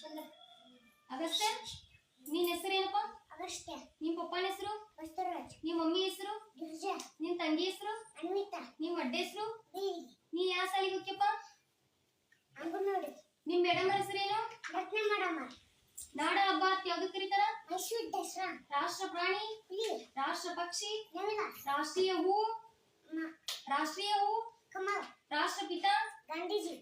ಅಗಸ್ತ್ಯ ನಿನ್ ಹೆಸರೇನಪ್ಪ ಅಗಸ್ತ್ಯ. ನಿಮ್ ಪಪ್ಪನ ಹೆಸರು? ಬಸವರಾಜ್ ನಿಮ್ ಮಮ್ಮಿ ಹೆಸರು? ಗಿರಿಜಾ. ನಿನ್ ತಂಗಿ ಹೆಸರು? ಅನ್ವಿತಾ. ನಿಮ್ ಅಡ್ಡ ಹೆಸರು? ನೀ ಯಾವ ಸಾಲಿಗೆ ಹೋಗ್ಯಪ್ಪ? ಅಂಗನವಾಡಿ. ನಿಮ್ ಮೇಡಮ್ ಹೆಸರೇನು ರತ್ನ ಮಾಡಮ್ಮ ನಾಡ ಹಬ್ಬ ಅಂತ ಯಾವ್ದು ಕರೀತಾರ? ಮೈಸೂರು ದಸರಾ. ರಾಷ್ಟ್ರ ಪ್ರಾಣಿ ರಾಷ್ಟ್ರ ಪಕ್ಷಿ ರಾಷ್ಟ್ರೀಯ ಹೂ ರಾಷ್ಟ್ರೀಯ ಹೂ ಕಮಲ. ರಾಷ್ಟ್ರಪಿತ ಗಾಂಧೀಜಿ.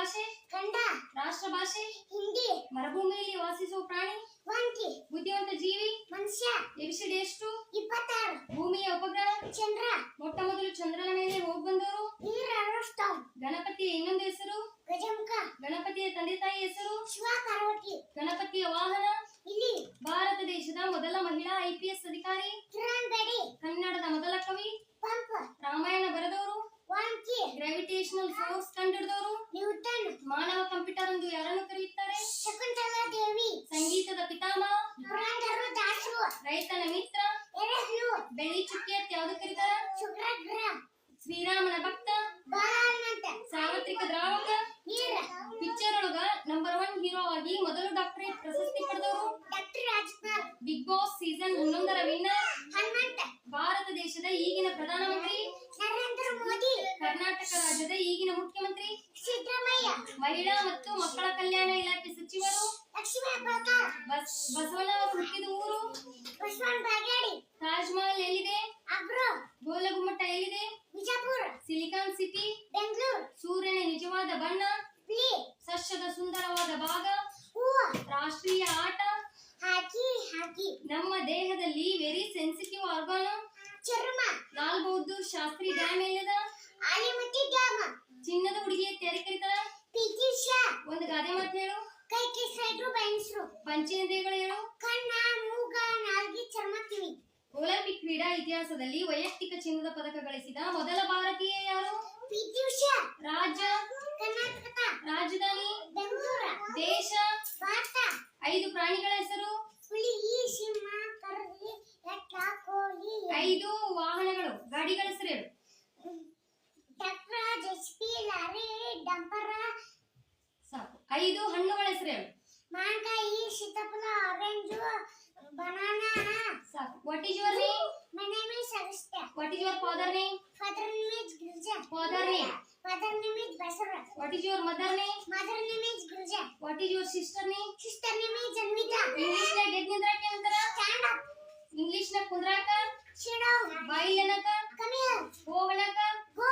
ಮಾತೃಭಾಷೆ ಕನ್ನಡ. ರಾಷ್ಟ್ರ ಭಾಷೆ ಹಿಂದಿ. ಮರುಭೂಮಿಯಲ್ಲಿ ವಾಸಿಸುವ ಪ್ರಾಣಿ? ಒಂಟಿ. ಬುದ್ಧಿವಂತ ಜೀವಿ? ಮನುಷ್ಯ. ಎಬಿಸಿಡಿ ಎಷ್ಟು? ಇಪ್ಪತ್ತಾರು. ಭೂಮಿಯ ಉಪಗ್ರಹ? ಚಂದ್ರ. ಮೊಟ್ಟ ಮೊದಲು ಚಂದ್ರನ ಮೇಲೆ ಹೋಗಿ ಬಂದವರು? ಗಣಪತಿಯ ಇನ್ನೊಂದು ಹೆಸರು? ಗಜಮುಖ. ಗಣಪತಿಯ ತಂದೆ ತಾಯಿ ಹೆಸರು? ಶಿವ ಪಾರ್ವತಿ. ಗಣಪತಿಯ ವಾಹನ? ಇಲ್ಲಿ ಭಾರತ ದೇಶದ ಮೊದಲ ಮಹಿಳಾ ಐಪಿಎಸ್ ಅಧಿಕಾರಿ? ಕನ್ನಡದ ಮೊದಲ ಕವಿ? ಪಂಪ್. ರಾಮಾಯಣ ಬರೆದವರು? ವಾಂಕಿ ಗ್ರಾವಿಟೇಷನಲ್ ಫೋರ್ಸ್ ಕಂಡುಹಿಡಿದವರು? ರೈತನ ಮಿತ್ರ ಬೆಳಿ ಬೆಳ್ಳಿ ಚುಕ್ಕಿ ಅಂತ ಯಾವ್ದು ಕರೀತಾರ ಶ್ರೀರಾಮನ ಭಕ್ತ? ಸಾರ್ವತ್ರಿಕ ದ್ರಾವಕ? ಪಿಕ್ಚರ್ ಒಳಗ ನಂಬರ್ ಒನ್ ಹೀರೋ ಆಗಿ ಮೊದಲು ಡಾಕ್ಟರೇಟ್ ಪ್ರಶಸ್ತಿ ಪಡೆದವರು? ಡಾಕ್ಟರ್ ಬಿಗ್ ಬಾಸ್ ಸೀಸನ್ ಹನ್ನೊಂದರ ವಿನ್ನರ್ ಹನುಮಂತ. ಭಾರತ ದೇಶದ ಈಗಿನ ಪ್ರಧಾನಮಂತ್ರಿ? ನರೇಂದ್ರ ಮೋದಿ. ಕರ್ನಾಟಕ ರಾಜ್ಯದ ಈಗಿನ ಮುಖ್ಯಮಂತ್ರಿ? ಸಿದ್ದರಾಮಯ್ಯ. ಮಹಿಳಾ ಮತ್ತು ಮಕ್ಕಳ ಕಲ್ಯಾಣ ಇಲಾಖೆ ಸಚಿವರು? ಲಕ್ಷ್ಮೀ ನಿಜವಾದ ಬಣ್ಣ ಸಸ್ಯದ ಸುಂದರವಾದ ಭಾಗ ರಾಷ್ಟ್ರೀಯ ಆಟ ಹಾಕಿ ಹಾಕಿ. ನಮ್ಮ ದೇಹದಲ್ಲಿ ವೆರಿ ಸೆನ್ಸಿಟಿವ್ ಆರ್ಗಾನ್ ಚರ್ಮ. ನಾಲ್ಬಹುದು ಶಾಸ್ತ್ರಿ ಡ್ಯಾಮ್ ಎಲ್ಲದ? ಆಲಿಮತಿ ಡ್ಯಾಮ್. ಚಿನ್ನದ ಹುಡುಗಿಯ ತೆರೆ ಕರಿತಾರ ಒಂದು ಗಾದೆ ಮಾತು ಹೇಳು. ಕೈ ಕಿಸೈಡ್ರು ಬಯಸ್ರು ಪಂಚೇಂದ್ರಿಯಗಳು ಹೇಳು ಕಣ್ಣ ಮೂಗ ನಾಲ್ಗೆ ಚರ್ಮ ಕಿವಿ. ಒಲಿಂಪಿಕ್ ಕ್ರೀಡಾ ಇತಿಹಾಸದಲ್ಲಿ ವೈಯಕ್ತಿಕ ಚಿನ್ನದ ಪದಕ ಗಳಿಸಿದ ಮೊದಲ ಭಾರತೀಯ ಯಾರು? ದೇಶ. ಭಾರತ ಐದು ಪ್ರಾಣಿಗಳ ಹೆಸರು. ಹುಲಿ ಸಿಂಹ ಕರಡಿ ಎಟ್ಟ ಕೋಳಿ. ಐದು ವಾಹನಗಳು. ಗಾಡಿಗಳ ಹೆಸರು ಹೇಳು ಟ್ರ್ಯಾಕ್ಟರ್ ಜೆಸಿಬಿ ಲಾರಿ ಡಂಪರ. ಸಾಕು. ಐದು ಹಣ್ಣುಗಳ ಹೆಸರು ಹೇಳು ಮಾವಿನಕಾಯಿ ಸೀತಾಫಲ ಆರೆಂಜ್ ಬನಾನಾ ಸಾಕು. What is your name my name is Agastya what is your father name father name is Girija father name father name is Basavaraj what is your mother name mother what is your sister name sister name is Janmitha ఇంగ్లీష్లో get నిద్ర కే అంతర stand up ఇంగ్లీష్లో కుంద్రాక shut up bye అనక come here go అనక go